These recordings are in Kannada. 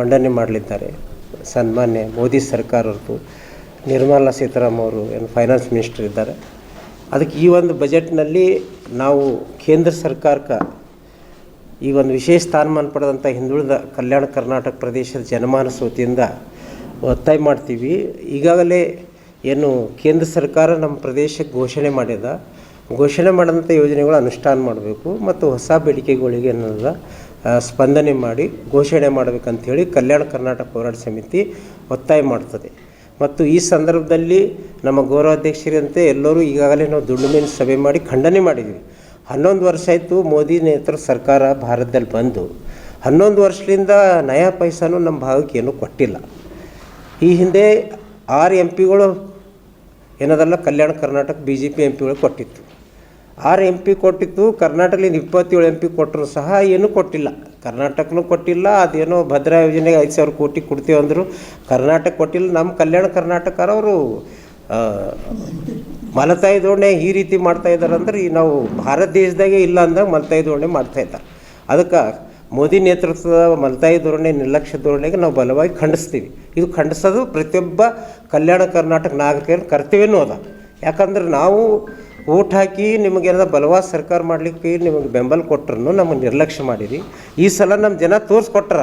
ಮಂಡನೆ ಮಾಡಲಿದ್ದಾರೆ. ಸನ್ಮಾನ್ಯ ಮೋದಿ ಸರ್ಕಾರದ್ದು ನಿರ್ಮಲಾ ಸೀತಾರಾಮ್ ಅವರು ಏನು ಫೈನಾನ್ಸ್ ಮಿನಿಸ್ಟರ್ ಇದ್ದಾರೆ. ಅದಕ್ಕೆ ಈ ಒಂದು ಬಜೆಟ್ನಲ್ಲಿ ನಾವು ಕೇಂದ್ರ ಸರ್ಕಾರಕ್ಕೆ ಈ ಒಂದು ವಿಶೇಷ ಸ್ಥಾನಮಾನ ಪಡೆದಂಥ ಹಿಂದುಳಿದ ಕಲ್ಯಾಣ ಕರ್ನಾಟಕ ಪ್ರದೇಶದ ಜನಮಾನಸ ವತಿಯಿಂದ ಒತ್ತಾಯ ಮಾಡ್ತೀವಿ. ಈಗಾಗಲೇ ಏನು ಕೇಂದ್ರ ಸರ್ಕಾರ ನಮ್ಮ ಪ್ರದೇಶಕ್ಕೆ ಘೋಷಣೆ ಮಾಡಿದ ಘೋಷಣೆ ಮಾಡಿದಂಥ ಯೋಜನೆಗಳು ಅನುಷ್ಠಾನ ಮಾಡಬೇಕು ಮತ್ತು ಹೊಸ ಬೇಡಿಕೆಗಳಿಗೆ ಏನದ ಸ್ಪಂದನೆ ಮಾಡಿ ಘೋಷಣೆ ಮಾಡಬೇಕಂಥೇಳಿ ಕಲ್ಯಾಣ ಕರ್ನಾಟಕ ಹೋರಾಟ ಸಮಿತಿ ಒತ್ತಾಯ ಮಾಡ್ತದೆ. ಮತ್ತು ಈ ಸಂದರ್ಭದಲ್ಲಿ ನಮ್ಮ ಗೌರವಾಧ್ಯಕ್ಷರಂತೆ ಎಲ್ಲರೂ ಈಗಾಗಲೇ ನಾವು ದುಂಡುಮೇನ ಸಭೆ ಮಾಡಿ ಖಂಡನೆ ಮಾಡಿದ್ವಿ ಹನ್ನೊಂದು ವರ್ಷ ಆಯಿತು ಮೋದಿ ನೇತೃತ್ವ ಸರ್ಕಾರ ಭಾರತದಲ್ಲಿ ಬಂದು. ಹನ್ನೊಂದು ವರ್ಷದಿಂದ ನಯಾ ಪೈಸಾನು ನಮ್ಮ ಭಾಗಕ್ಕೆ ಏನೂ ಕೊಟ್ಟಿಲ್ಲ. ಈ ಹಿಂದೆ ಆರು ಎಂ ಪಿಗಳು ಏನದಲ್ಲ Kalyana Karnataka, B J P M ಪಿಗಳು ಕೊಟ್ಟಿತ್ತು. ಆರು ಎಂ ಪಿ ಕೊಟ್ಟಿತ್ತು ಕರ್ನಾಟಕದಿಂದ ಇಪ್ಪತ್ತೇಳು ಎಂ ಪಿ ಕೊಟ್ಟರು ಸಹ ಏನೂ ಕೊಟ್ಟಿಲ್ಲ. ಕರ್ನಾಟಕನೂ ಕೊಟ್ಟಿಲ್ಲ, ಅದೇನೋ ಭದ್ರಾ ಯೋಜನೆಗೆ ಐದು ಸಾವಿರ ಕೋಟಿ ಕೊಡ್ತೀವಿ ಅಂದರು ಕರ್ನಾಟಕ ಕೊಟ್ಟಿಲ್ಲ. ನಮ್ಮ ಕಲ್ಯಾಣ ಕರ್ನಾಟಕರವರು ಮಲತಾಯಿ ಧೋರಣೆ ಈ ರೀತಿ ಮಾಡ್ತಾ ಇದ್ದಾರೆ ಅಂದ್ರೆ ಈ ನಾವು ಭಾರತ ದೇಶದಾಗೆ ಇಲ್ಲ ಅಂದಾಗ ಮಲತಾಯಿ ಧೋರಣೆ ಮಾಡ್ತಾ ಇದ್ದಾರೆ. ಅದಕ್ಕೆ ಮೋದಿ ನೇತೃತ್ವದ ಮಲತಾಯಿ ಧೋರಣೆ ನಿರ್ಲಕ್ಷ್ಯ ಧೋರಣೆಗೆ ನಾವು ಬಲವಾಗಿ ಖಂಡಿಸ್ತೀವಿ. ಇದು ಖಂಡಿಸೋದು ಪ್ರತಿಯೊಬ್ಬ ಕಲ್ಯಾಣ ಕರ್ನಾಟಕ ನಾಗರಿಕರ ಕರ್ತವ್ಯನೂ ಅದ. ಯಾಕಂದ್ರೆ ನಾವು ಓಟ್ ಹಾಕಿ ನಿಮಗೆಲ್ಲ ಬಲವಾದ ಸರ್ಕಾರ ಮಾಡಲಿಕ್ಕೆ ನಿಮಗೆ ಬೆಂಬಲ ಕೊಟ್ಟರು ನಮಗೆ ನಿರ್ಲಕ್ಷ್ಯ ಮಾಡಿರಿ. ಈ ಸಲ ನಮ್ಮ ಜನ ತೋರಿಸ್ಕೊಟ್ರ.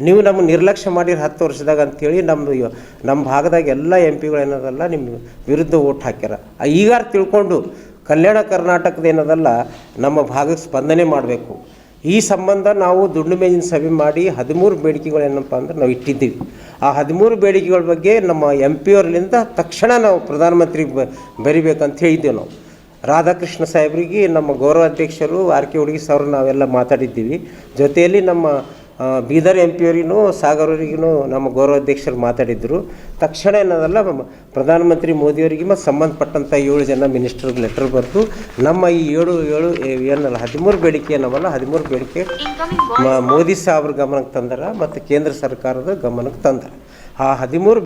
ನೀವು ನಮ್ಮ ನಿರ್ಲಕ್ಷ್ಯ ಮಾಡಿರಿ ಹತ್ತು ವರ್ಷದಾಗ ಅಂಥೇಳಿ ನಮ್ಮದು ಇವ- ನಮ್ಮ ಭಾಗದಾಗ ಎಲ್ಲ ಎಂ ಪಿಗಳು ಏನದಲ್ಲ, ನಿಮ್ಮ ವಿರುದ್ಧ ಓಟ್ ಹಾಕ್ಯಾರ. ಈಗಾರ ತಿಳ್ಕೊಂಡು ಕಲ್ಯಾಣ ಕರ್ನಾಟಕದ ಏನದಲ್ಲ, ನಮ್ಮ ಭಾಗಕ್ಕೆ ಸ್ಪಂದನೆ ಮಾಡಬೇಕು. ಈ ಸಂಬಂಧ ನಾವು ದುಂಡು ಮೇಜಿನ ಸಭೆ ಮಾಡಿ ಹದಿಮೂರು ಬೇಡಿಕೆಗಳು ಏನಪ್ಪ ಅಂದ್ರೆ ನಾವು ಇಟ್ಟಿದ್ದೀವಿ. ಆ ಹದಿಮೂರು ಬೇಡಿಕೆಗಳ ಬಗ್ಗೆ ನಮ್ಮ ಎಂ ಪಿ ಅವರಿಂದ ತಕ್ಷಣ ನಾವು ಪ್ರಧಾನಮಂತ್ರಿಗೆ ಬ, ಬರಿಬೇಕಂತ ಹೇಳಿದ್ದೇವೆ ನಾವು. ರಾಧಾಕೃಷ್ಣ ಸಾಹೇಬ್ರಿಗೆ ನಮ್ಮ ಗೌರವಾಧ್ಯಕ್ಷರು ಆರ್ ಕೆ ಹುಡುಗಿ ಸರ್ ನಾವೆಲ್ಲ ಮಾತಾಡಿದ್ದೀವಿ. ಜೊತೆಯಲ್ಲಿ ನಮ್ಮ ಬೀದರ್ ಎಂ ಪಿಯವರಿಗೂ ಸಾಗರ್ ಅವರಿಗೂ ನಮ್ಮ ಗೌರವಾಧ್ಯಕ್ಷರು ಮಾತಾಡಿದ್ರು. ತಕ್ಷಣ ಏನದಲ್ಲ ಪ್ರಧಾನಮಂತ್ರಿ ಮೋದಿಯವರಿಗೆ ಮತ್ತು ಸಂಬಂಧಪಟ್ಟಂಥ ಏಳು ಜನ ಮಿನಿಸ್ಟರ್ಗೆ ಲೆಟರ್ ಬರೆದು ನಮ್ಮ ಈ ಏಳು ಏಳು ಏನಲ್ಲ ಹದಿಮೂರು ಬೇಡಿಕೆ ಏನವಲ್ಲ ಹದಿಮೂರು ಬೇಡಿಕೆ ಮೋದಿ ಸಾಹೇಬ್ರ ಗಮನಕ್ಕೆ ತಂದರ ಮತ್ತು ಕೇಂದ್ರ ಸರ್ಕಾರದ ಗಮನಕ್ಕೆ ತಂದರ. ಆ ಹದಿಮೂರು